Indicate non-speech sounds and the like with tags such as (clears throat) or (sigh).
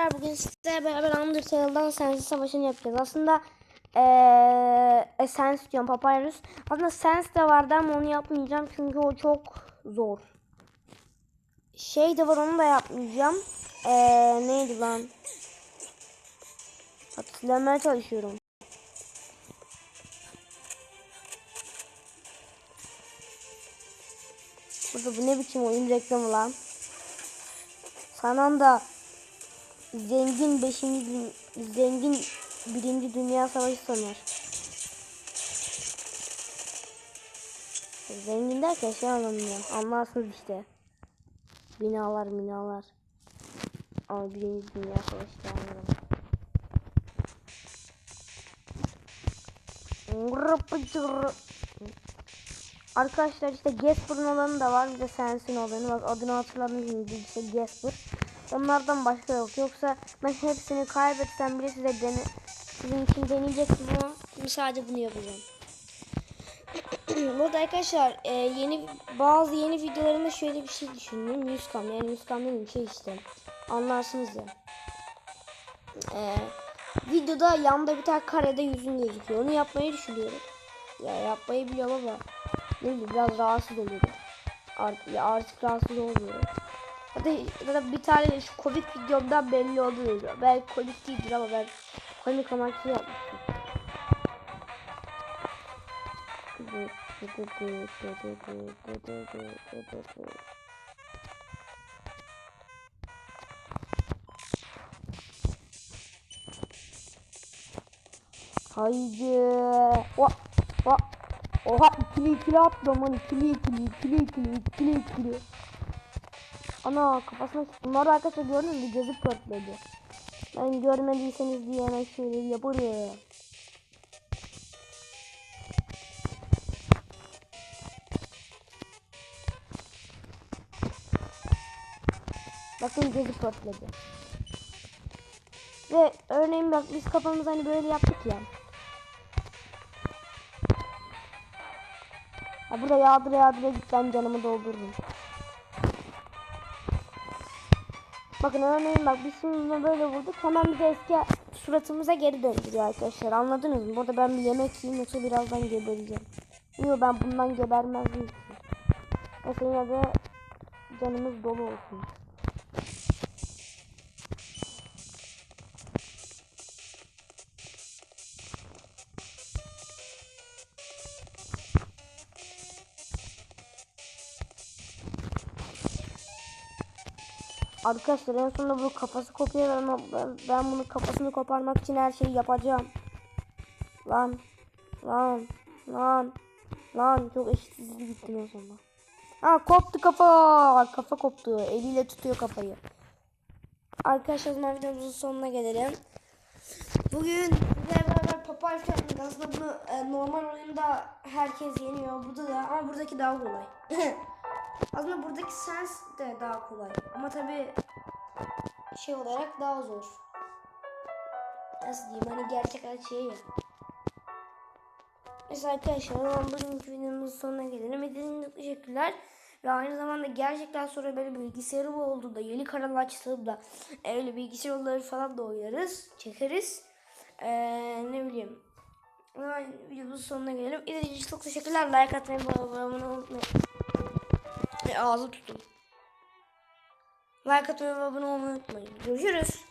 Bugün sizlerle beraber Undertale'dan Sense Savaşı'nı yapacağız. Aslında ee, Essence diyorum Papyrus. Aslında Sense de vardı ama onu yapmayacağım çünkü o çok zor. Şey de var onu da yapmayacağım. Eee neydi lan? Hatırlamaya çalışıyorum. Burada bu ne biçim oyun reklamı lan? Sanan da zengin 5. zengin birinci Dünya Savaşı sanar. Zengin derken şey anlamıyor. Anlarsınız işte. Binalar binalar. Ama birinci Dünya Savaşı da anlarım. Arkadaşlar işte Gasper'ın olanı da var. Bir de Sensin olanı. Bak adını hatırladım şimdi. İşte Gasper. Onlardan başka yok. Yoksa ben hepsini kaybetsem bile size dene sizin için deneyecektim ama şimdi sadece bunu yapacağım. (clears throat) Burada arkadaşlar e, yeni bazı yeni videolarımda şöyle bir şey düşündüm. 100 kam yani 100 kam dediğim şey işte. Anlarsınız ya. E, videoda yanda bir tane karede yüzün gözüküyor. Onu yapmayı düşünüyorum. Ya yapmayı biliyorum ama ne bileyim biraz rahatsız oluyorum. Artık, ya artık rahatsız olmuyorum. Hatta, hatta bir tane şu komik videomdan belli oldu. Belki komik değildir ama ben komik amaçlı yapmıştım. Haydi. Oha. Oha. Oha ikili ikili attım lan ikili ikili ikili ikili ikili ikili. Ana kafasına bunlar arkadaşlar gördünüz mü gözü pörtledi. Ben görmediyseniz diye hemen şöyle yaparım. Bakın gözü pörtledi. Ve örneğin bak biz kafamızı hani böyle yaptık ya. Ha burada yağdıra yağdıra gitsem canımı doldururum. Bakın örneğin bak biz şimdi böyle vurduk hemen bize eski suratımıza geri döndürüyor arkadaşlar anladınız mı? Burada ben bir yemek yiyeyim yoksa birazdan gebereceğim. Yok ben bundan gebermezdim. Mesela yine de canımız dolu olsun. Arkadaşlar en sonunda bu kafası kopuyor ama ben, ben bunu kafasını koparmak için her şeyi yapacağım. Lan. Lan. Lan. Lan çok eşitsizlik gittim en sonunda. Ha koptu kafa. Kafa koptu. Eliyle tutuyor kafayı. Arkadaşlar zaman videomuzun sonuna gelelim. Bugün sizlerle beraber yaptık. Aslında bunu e, normal oyunda herkes yeniyor. Burada da ama buradaki daha kolay. (laughs) Aslında buradaki sens de daha kolay. Ama tabi şey olarak daha zor. Nasıl diyeyim hani gerçek hayat şey ya. Mesela arkadaşlar bugünkü videomuzun sonuna gelelim. İzlediğiniz için teşekkürler. Ve aynı zamanda gerçekten sonra böyle bilgisayarım oldu da yeni kanal açtığımda öyle bilgisayar oyunları falan da oynarız. Çekeriz. Ee, ne bileyim. Videomuzun sonuna gelelim. İzlediğiniz için çok teşekkürler. Like atmayı, abone olmayı unutmayın. Ağzı tutun. Like atmayı ve abone olmayı unutmayın. Görüşürüz.